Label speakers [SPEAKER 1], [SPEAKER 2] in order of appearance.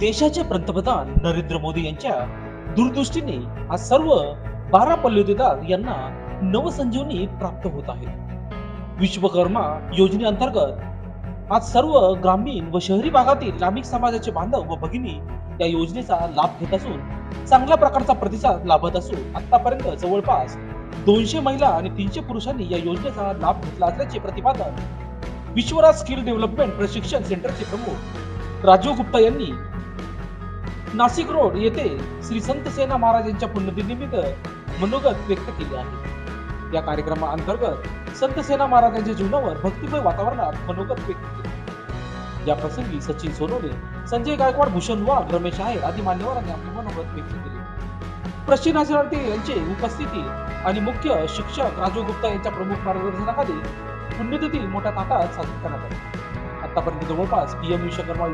[SPEAKER 1] देशाचे पंतप्रधान नरेंद्र मोदी यांच्या दूरदृष्टीने आज सर्व बारा पल्लवीदार यांना नवसंजीवनी प्राप्त होत आहे विश्वकर्मा योजनेअंतर्गत आज सर्व ग्रामीण व शहरी भागातील ग्रामीण समाजाचे बांधव व भगिनी या योजनेचा लाभ घेत असून चांगल्या प्रकारचा प्रतिसाद लाभत असून आतापर्यंत जवळपास दोनशे महिला आणि तीनशे पुरुषांनी या योजनेचा लाभ घेतला असल्याचे प्रतिपादन विश्वराज स्किल डेव्हलपमेंट प्रशिक्षण सेंटरचे प्रमुख राजीव गुप्ता यांनी नाशिक रोड येथे श्री संत सेना महाराज यांच्या मनोगत व्यक्त केले आहे. या कार्यक्रमाअंतर्गत संत सेना महाराजांच्या जीवनावर भक्तिमय वातावरणात मनोगत व्यक्त केले या प्रसंगी सचिन सोनवणे संजय गायकवाड भूषण वाघ रमेश आहेर आदी मान्यवरांनी आपले मनोगत व्यक्त केले. प्रश्नार्थी यांचे उपस्थिती आणि मुख्य शिक्षक राजू गुप्ता यांच्या प्रमुख मार्गदर्शनाखाली पुण्यतिथी मोठ्या ताटात साजरी करण्यात आली. आतापर्यंत जवळपास पीएम विश्वकर्मा